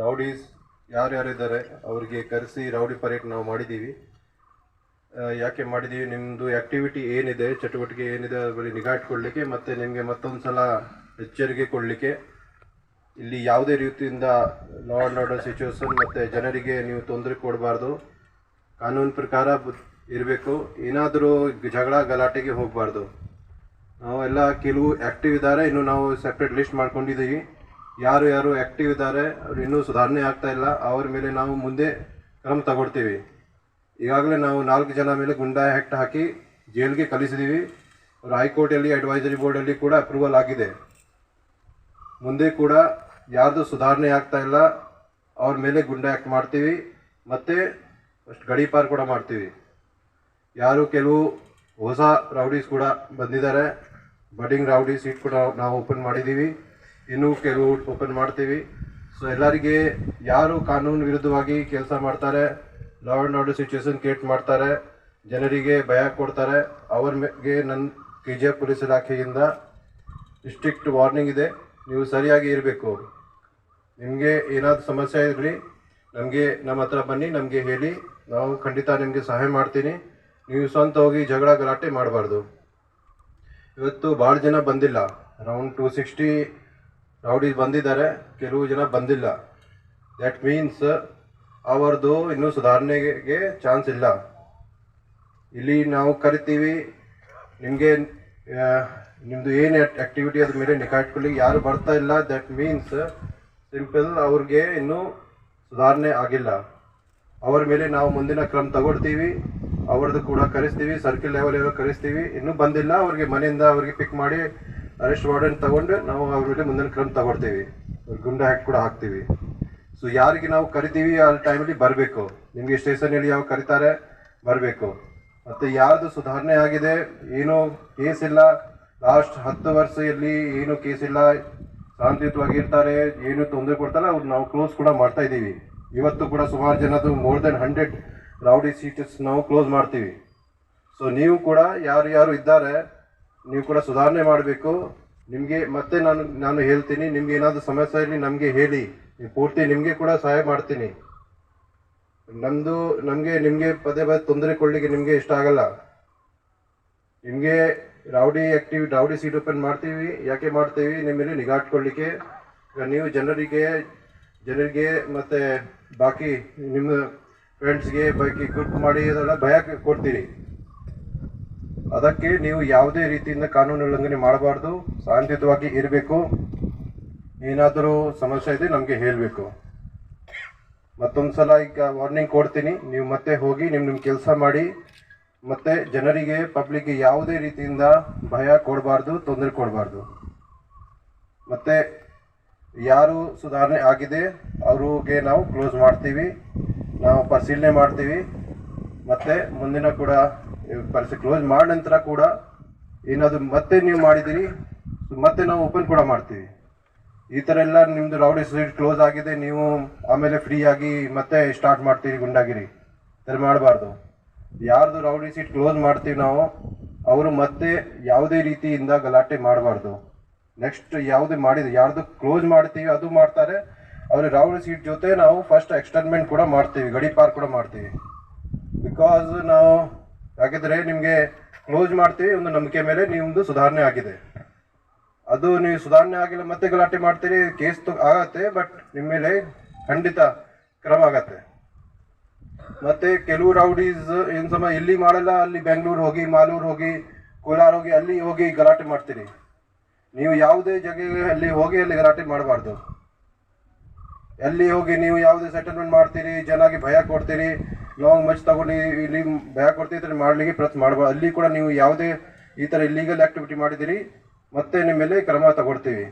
Rowdies ಯಾರ್ಯಾರಿದ್ದಾರೆ ಅವರಿಗೆ ಕರೆಸಿ rowdy parade ನಾವು ಮಾಡಿದ್ದೀವಿ. ಯಾಕೆ ಮಾಡಿದ್ದೀವಿ? ನಿಮ್ಮದು ಆ್ಯಕ್ಟಿವಿಟಿ ಏನಿದೆ? ಚಟುವಟಿಕೆ ಏನಿದೆ? ಅದರಲ್ಲಿ ನಿಗಾ ಇಟ್ಕೊಳ್ಳಿಕ್ಕೆ ಮತ್ತು ನಿಮಗೆ ಮತ್ತೊಂದು ಸಲ ಎಚ್ಚರಿಕೆ ಕೊಡಲಿಕ್ಕೆ ಇಲ್ಲಿ ಯಾವುದೇ ರೀತಿಯಿಂದ ಲಾ ಆ್ಯಂಡ್ ಆರ್ಡರ್ ಸಿಚುವೇಶನ್ ಮತ್ತು ಜನರಿಗೆ ನೀವು ತೊಂದರೆ ಕೊಡಬಾರ್ದು. ಕಾನೂನು ಪ್ರಕಾರ ಇರಬೇಕು. ಏನಾದರೂ ಜಗಳ ಗಲಾಟೆಗೆ ಹೋಗಬಾರ್ದು. ನಾವೆಲ್ಲ ಕೆಲವು ಆ್ಯಕ್ಟಿವ್ ಇದ್ದಾರೆ. ಇನ್ನು ನಾವು ಸೆಪ್ರೇಟ್ ಲಿಸ್ಟ್ ಮಾಡ್ಕೊಂಡಿದ್ದೀವಿ. ಯಾರು ಯಾರು ಆ್ಯಕ್ಟಿವ್ ಇದ್ದಾರೆ, ಅವ್ರು ಇನ್ನೂ ಸುಧಾರಣೆ ಆಗ್ತಾ ಇಲ್ಲ. ಅವ್ರ ಮೇಲೆ ನಾವು ಮುಂದೆ ಕ್ರಮ ತಗೊಳ್ತೀವಿ. ಈಗಾಗಲೇ ನಾವು ನಾಲ್ಕು ಜನ ಮೇಲೆ ಗುಂಡಾ ಆ್ಯಕ್ಟ್ ಹಾಕಿ ಜೈಲ್ಗೆ ಕಲಿಸಿದ್ದೀವಿ ಅವರು ಹೈಕೋರ್ಟಲ್ಲಿ ಅಡ್ವೈಸರಿ ಬೋರ್ಡಲ್ಲಿ ಕೂಡ ಅಪ್ರೂವಲ್ ಆಗಿದೆ. ಮುಂದೆ ಕೂಡ ಯಾರ್ದು ಸುಧಾರಣೆ ಆಗ್ತಾ ಇಲ್ಲ, ಅವ್ರ ಮೇಲೆ ಗುಂಡಾ ಆ್ಯಕ್ಟ್ ಮಾಡ್ತೀವಿ. ಮತ್ತು ಅಷ್ಟು ಗಡೀಪಾರ್ ಕೂಡ ಮಾಡ್ತೀವಿ. ಯಾರು ಕೆಲವು ಹೊಸ ರೌಡೀಸ್ ಕೂಡ ಬಂದಿದ್ದಾರೆ. ಬಡ್ಡಿಂಗ್ ರೌಡಿ ಸೀಟ್ ಕೂಡ ನಾವು ಓಪನ್ ಮಾಡಿದ್ದೀವಿ. ಇನ್ನೂ ಕೆಲವು ಓಪನ್ ಮಾಡ್ತೀವಿ. ಸೊ ಎಲ್ಲರಿಗೆ ಯಾರು ಕಾನೂನು ವಿರುದ್ಧವಾಗಿ ಕೆಲಸ ಮಾಡ್ತಾರೆ law and order situation create ಮಾಡ್ತಾರೆ, ಜನರಿಗೆ ಭಯ ಕೊಡ್ತಾರೆ, ಅವ್ರ ಮೇಲೆ ನನ್ನ ಕೆ ಜಿ ಎಫ್ ಪೊಲೀಸ್ ಇಲಾಖೆಯಿಂದ ಸ್ಟ್ರಿಕ್ಟ್ ವಾರ್ನಿಂಗ್ ಇದೆ. ನೀವು ಸರಿಯಾಗಿ ಇರಬೇಕು. ನಿಮಗೆ ಏನಾದರೂ ಸಮಸ್ಯೆ ಇರಲಿ, ನಮಗೆ ನಮ್ಮ ಹತ್ರ ಬನ್ನಿ, ನಮಗೆ ಹೇಳಿ. ನಾವು ಖಂಡಿತ ನಿಮಗೆ ಸಹಾಯ ಮಾಡ್ತೀನಿ. ನೀವು ಸ್ವಂತ ಹೋಗಿ ಜಗಳ ಗಲಾಟೆ ಮಾಡಬಾರ್ದು. ಇವತ್ತು ಭಾಳ ಜನ ಬಂದಿಲ್ಲ. ಅರೌಂಡ್ ಟು ಸಿಕ್ಸ್ಟಿ ರೌಡೀಸ್ ಬಂದಿದ್ದಾರೆ. ಕೆಲವು ಜನ ಬಂದಿಲ್ಲ. ದ್ಯಾಟ್ ಮೀನ್ಸ್ ಅವರದು ಇನ್ನೂ ಸುಧಾರಣೆಗೆ ಚಾನ್ಸ್ ಇಲ್ಲ. ಇಲ್ಲಿ ನಾವು ಕರಿತೀವಿ, ನಿಮಗೆ ನಿಮ್ಮದು ಏನು ಆ್ಯಕ್ಟಿವಿಟಿ ಅದ್ರ ಮೇಲೆ ನಿಗಾ ಇಟ್ಕೊಳ್ಳಿ. ಯಾರು ಬರ್ತಾ ಇಲ್ಲ ದಟ್ ಮೀನ್ಸ್ ಸಿಂಪಲ್ ಅವ್ರಿಗೆ ಇನ್ನೂ ಸುಧಾರಣೆ ಆಗಿಲ್ಲ. ಅವರ ಮೇಲೆ ನಾವು ಮುಂದಿನ ಕ್ರಮ ತಗೊಳ್ತೀವಿ. ಅವ್ರದ್ದು ಕೂಡ ಕರೆಸ್ತೀವಿ ಸರ್ಕಿಲ್ ಲೆವೆಲ್ ಎಲ್ಲ ಕರೆಸ್ತೀವಿ. ಇನ್ನೂ ಬಂದಿಲ್ಲ, ಅವ್ರಿಗೆ ಮನೆಯಿಂದ ಅವ್ರಿಗೆ ಪಿಕ್ ಮಾಡಿ ಅರೆಸ್ಟ್ ವಾರ್ಡನ್ ತಗೊಂಡು ನಾವು ಅವ್ರ ಮೇಲೆ ಮುಂದಿನ ಕ್ರಮ ತಗೊಳ್ತೀವಿ. ಗುಂಡಾ ಆ್ಯಕ್ಟ್ ಕೂಡ ಹಾಕ್ತೀವಿ. ಸೊ ಯಾರಿಗೆ ನಾವು ಕರಿತೀವಿ ಆ ಟೈಮಲ್ಲಿ ಬರಬೇಕು. ನಿಮಗೆ ಸ್ಟೇಷನಲ್ಲಿ ಯಾವ ಕರೀತಾರೆ ಬರಬೇಕು. ಮತ್ತು ಯಾರ್ದು ಸುಧಾರಣೆ ಆಗಿದೆ, ಏನೂ ಕೇಸ್ ಇಲ್ಲ. ಲಾಸ್ಟ್ ಹತ್ತು ವರ್ಷದಲ್ಲಿ ಏನೂ ಕೇಸ್ ಇಲ್ಲ. ಶಾಂತಿಯುತವಾಗಿ ಇರ್ತಾರೆ, ಏನು ತೊಂದರೆ ಕೊಡ್ತಾರೆ ಅವ್ರು ನಾವು ಕ್ಲೋಸ್ ಕೂಡ ಮಾಡ್ತಾ ಇದ್ದೀವಿ. ಇವತ್ತು ಕೂಡ ಸುಮಾರು ಜನದು more than hundred rowdy sheets ನಾವು ಕ್ಲೋಸ್ ಮಾಡ್ತೀವಿ. ಸೊ ನೀವು ಕೂಡ ಯಾರು ಯಾರು ಇದ್ದಾರೆ, ನೀವು ಕೂಡ ಸುಧಾರಣೆ ಮಾಡಬೇಕು. ನಿಮಗೆ ಮತ್ತೆ ನಾನು ನಾನು ಹೇಳ್ತೀನಿ, ನಿಮ್ಗೆ ಏನಾದರೂ ಸಮಸ್ಯೆ ಇರಲಿ ನಮಗೆ ಹೇಳಿ. ಪೂರ್ತಿ ನಿಮಗೆ ಕೂಡ ಸಹಾಯ ಮಾಡ್ತೀನಿ. ನಮ್ಮದು ನಮಗೆ, ನಿಮಗೆ ಪದೇ ಪದೇ ತೊಂದರೆ ಕೊಡಲಿಕ್ಕೆ ನಿಮಗೆ ಇಷ್ಟ ಆಗಲ್ಲ. ನಿಮಗೆ rowdy activity rowdy sheet open ಮಾಡ್ತೀವಿ. ಯಾಕೆ ಮಾಡ್ತೀವಿ? ನಿಮ್ಮ ಮೇಲೆ ಈಗ ನೀವು ಜನರಿಗೆ ಜನರಿಗೆ ಮತ್ತು ಬಾಕಿ ನಿಮ್ಮ ಫ್ರೆಂಡ್ಸ್ಗೆ ಬೈಕಿ ಗ್ರೂಪ್ ಮಾಡಿ ಅದನ್ನು ಭಯ ಕೊಡ್ತೀರಿ. ಅದಕ್ಕೆ ನೀವು ಯಾವುದೇ ರೀತಿಯಿಂದ ಕಾನೂನು ಉಲ್ಲಂಘನೆ ಮಾಡಬಾರ್ದು. ಶಾಂತಿಯುತವಾಗಿ ಇರಬೇಕು. ಏನಾದರೂ ಸಮಸ್ಯೆ ಇದೆ ನಮಗೆ ಹೇಳಬೇಕು. ಮತ್ತೊಂದು ಸಲ ಈಗ ವಾರ್ನಿಂಗ್ ಕೊಡ್ತೀನಿ. ನೀವು ಮತ್ತೆ ಹೋಗಿ ನಿಮ್ಮ ನಿಮ್ಮ ಕೆಲಸ ಮಾಡಿ. ಮತ್ತೆ ಜನರಿಗೆ ಪಬ್ಲಿಕ್ಗೆ ಯಾವುದೇ ರೀತಿಯಿಂದ ಭಯ ಕೊಡಬಾರ್ದು, ತೊಂದರೆ ಕೊಡಬಾರ್ದು. ಮತ್ತೆ ಯಾರು ಸುಧಾರಣೆ ಆಗಿದೆ, ಅವ್ರಿಗೆ ನಾವು ಕ್ಲೋಸ್ ಮಾಡ್ತೀವಿ. ನಾವು ಪರಿಶೀಲನೆ ಮಾಡ್ತೀವಿ. ಮತ್ತೆ ಮುಂದಿನ ಕೂಡ ಪರಿಸಿ ಕ್ಲೋಸ್ ಮಾಡಿದ ನಂತರ ಕೂಡ ಏನಾದರೂ ಮತ್ತೆ ನೀವು ಮಾಡಿದ್ದೀರಿ, ಮತ್ತೆ ನಾವು ಓಪನ್ ಕೂಡ ಮಾಡ್ತೀವಿ. ಈ ಥರ ಎಲ್ಲ ನಿಮ್ಮದು ರೌಡಿ ಸೀಟ್ ಕ್ಲೋಸ್ ಆಗಿದೆ, ನೀವು ಆಮೇಲೆ ಫ್ರೀ ಆಗಿ ಮತ್ತೆ ಸ್ಟಾರ್ಟ್ ಮಾಡ್ತೀರಿ ಗುಂಡಾಗಿರಿ. ಥರ ಮಾಡಬಾರ್ದು. ಯಾರ್ದು ರೌಡಿ ಸೀಟ್ ಕ್ಲೋಸ್ ಮಾಡ್ತೀವಿ ನಾವು, ಅವರು ಮತ್ತೆ ಯಾವುದೇ ರೀತಿಯಿಂದ ಗಲಾಟೆ ಮಾಡಬಾರ್ದು. ನೆಕ್ಸ್ಟ್ ಯಾವುದೇ ಮಾಡಿದ, ಯಾರ್ದು ಕ್ಲೋಸ್ ಮಾಡ್ತೀವಿ ಅದು ಮಾಡ್ತಾರೆ. ಅವ್ರ ರೌಡ್ ಸೀಟ್ ಜೊತೆ ನಾವು ಫಸ್ಟ್ ಎಕ್ಸ್ಟರ್ಮೆಂಟ್ ಕೂಡ ಮಾಡ್ತೀವಿ, ಗಡಿ ಪಾರ್ಕ್ ಕೂಡ ಮಾಡ್ತೀವಿ. ಬಿಕಾಸ್ ನಾವು ಯಾಕೆಂದರೆ ನಿಮಗೆ ಕ್ಲೋಸ್ ಮಾಡ್ತೀವಿ, ಒಂದು ನಂಬಿಕೆ ಮೇಲೆ ನಿಮ್ಮದು ಸುಧಾರಣೆ ಆಗಿದೆ. ಅದು ನೀವು ಸುಧಾರಣೆ ಆಗಿಲ್ಲ ಮತ್ತೆ ಗಲಾಟೆ ಮಾಡ್ತೀರಿ ಕೇಸ್ ಆಗತ್ತೆ ಬಟ್ ನಿಮ್ಮ ಮೇಲೆ ಖಂಡಿತ ಕ್ರಮ ಆಗತ್ತೆ. ಮತ್ತೆ ಕೆಲವು ರೌಡೀಸ್ ಏನು ಸಮ ಇಲ್ಲಿ ಮಾಡಲ್ಲ, ಅಲ್ಲಿ ಬೆಂಗಳೂರು ಹೋಗಿ, ಮಾಲೂರು ಹೋಗಿ, ಕೋಲಾರ ಹೋಗಿ, ಅಲ್ಲಿ ಹೋಗಿ ಗಲಾಟೆ ಮಾಡ್ತೀರಿ. ನೀವು ಯಾವುದೇ ಜಾಗದಲ್ಲಿ ಹೋಗಿ ಅಲ್ಲಿ ಗಲಾಟೆ ಮಾಡಬಾರ್ದು. ಎಲ್ಲಿ ಹೋಗಿ ನೀವು ಯಾವುದೇ ಸೆಟಲ್ಮೆಂಟ್ ಮಾಡ್ತೀರಿ ಜನಕ್ಕೆ ಭಯ ಕೊಡ್ತೀರಿ ಲಾಂಗ್ ಮಚ್ ತಗೊಂಡು ಇಲ್ಲಿ ಭಯ ಕೊಡ್ತೀರಿ ಮಾಡಲಿಕ್ಕೆ ಪ್ರಯತ್ನ ಮಾಡಬಾರ್ದು. ಅಲ್ಲಿ ಕೂಡ ನೀವು ಯಾವುದೇ ಈ ಥರ ಇಲ್ಲೀಗಲ್ ಆ್ಯಕ್ಟಿವಿಟಿ ಮಾಡಿದ್ದೀರಿ, ಮತ್ತೆ ನಿಮ್ಮ ಮೇಲೆ ಕ್ರಮ ತಗೊಳ್ತೀವಿ.